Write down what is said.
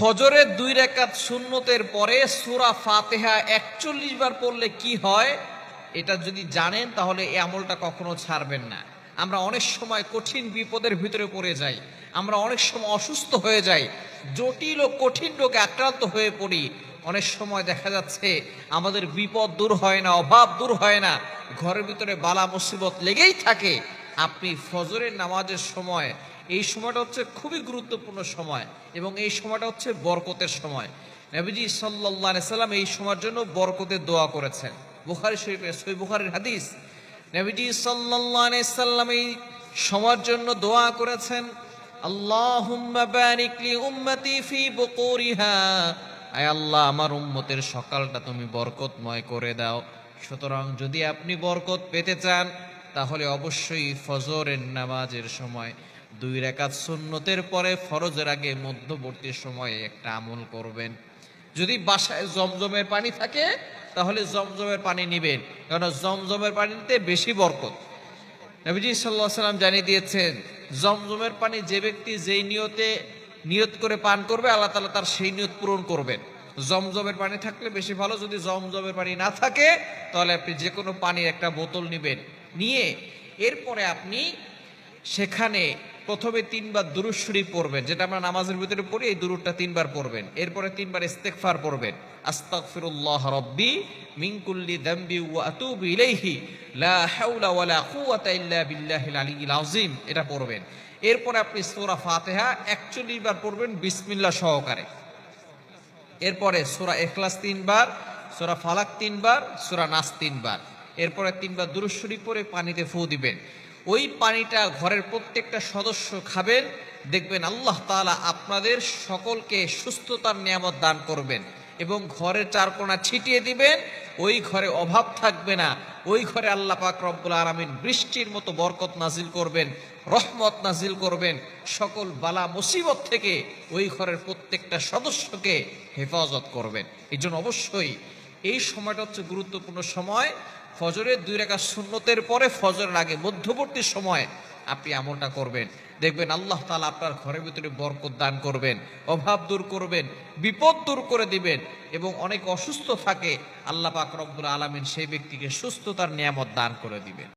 ফজরের দুই রেকাত সুন্নতের পরে সুরা ফাতেহা একচল্লিশ বার পড়লে কি হয়? এটা যদি জানেন, তাহলে এই আমলটা কখনো ছাড়বেন না। আমরা অনেক সময় কঠিন বিপদের ভিতরে পড়ে যাই। আমরা অনেক সময় অসুস্থ হয়ে যাই। জটিল ও কঠিন রোগে আক্রান্ত হয়ে পড়ি। অনেক সময় দেখা যাচ্ছে, আমাদের বিপদ দূর হয় না, অভাব দূর হয় না। ঘরের ভিতরে বালা মুসিবত লেগেই থাকে। আপনি ফজরের নামাজের সময় এই সময়টা হচ্ছে খুবই গুরুত্বপূর্ণ সময় এবং এই সময়টা হচ্ছে বরকতের সময়। নবীজি সাল্লাহ সাল্লাম এই সময়ের জন্য বরকতের দোয়া করেছেন। বুখারি শরীফের সই বুখারির হাদিস। নবীজি সাল্লাহ সাল্লাম এই সময়ের জন্য দোয়া করেছেন আল্লাহ, আমার সকালটা তুমি বরকতময় করে দাও। সুতরাং যদি আপনি বরকত পেতে চান, তাহলে অবশ্যই ফজরের নামাজের সময় দুই রেখাত সুন্নতের পরে ফরজের আগে মধ্যবর্তী সময়ে একটা আমল করবেন। যদি বাসায় জমজমের পানি থাকে, তাহলে জমজমের পানি নেবেন। কারণ জমজমের পানিতে বেশি বরকত। নবীজি সাল্লাহ সাল্লাম জানিয়ে দিয়েছেন, জমজমের পানি যে ব্যক্তি যেই নিয়তে নিয়ত করে পান করবে, আল্লাহ তালা তার সেই নিয়ত পূরণ করবেন। জমজমের পানি থাকলে বেশি ভালো, যদি জমজমের পানি না থাকে, তাহলে আপনি যে কোনো পানির একটা বোতল নেবেন। নিয়ে এরপরে আপনি সেখানে প্রথমে তিনবার দুরুদ শরীফ পড়বেন, যেটা আমরা নামাজের ভিতরে পড়ি, এই দুরুদটা তিনবার পড়বেন। এরপরে তিনবার ইস্তেগফার পড়বেন। আস্তাগফিরুল্লাহ রাব্বি মিন কুল্লি যামবি ওয়া আতুবু ইলাইহি, লা হাওলা ওয়ালা কুওয়াতা ইল্লা বিল্লাহিল আলিয়্যিল আযীম, এটা পড়বেন। এরপরে আপনি সূরা ফাতিহা 41 বার পড়বেন বিসমিল্লাহ সহকারে। এরপরে সূরা ইখলাস তিনবার, সূরা ফালাক তিনবার, সূরা নাস তিনবার। এরপরে তিনবার দুরূদ শরীফ পড়ে পানিতে ফু দিবেন। ওই পানিটা ঘরের প্রত্যেকটা সদস্য খাবেন, দেখবেন আল্লাহ তাআলা আপনাদের সকলকে সুস্থতার নিয়ামত দান করবেন এবং ঘরের চারকোনা ছিটিয়ে দিবেন, ওই ঘরে অভাব থাকবে না, ওই ঘরে আল্লাহ পাক রব্বুল আলামিন বৃষ্টির মতো বরকত নাজিল করবেন, রহমত নাজিল করবেন, সকল বালা মুসিবত থেকে ওই ঘরের প্রত্যেকটা সদস্যকে হেফাজত করবেন। এই জন্য অবশ্যই এই সময়টা হচ্ছে গুরুত্বপূর্ণ সময়। ফজরের দুই রেখা শূন্যতের পরে ফজরের আগে মধ্যবর্তী সময় আপনি আমলটা করবেন। দেখবেন আল্লাহ তালা আপনার ঘরের ভিতরে বরকত দান করবেন, অভাব দূর করবেন, বিপদ দূর করে দিবেন এবং অনেক অসুস্থ থাকে, আল্লাহ পাক রব্বুল আলমিন সেই ব্যক্তিকে সুস্থতার নিয়ামত দান করে দিবেন।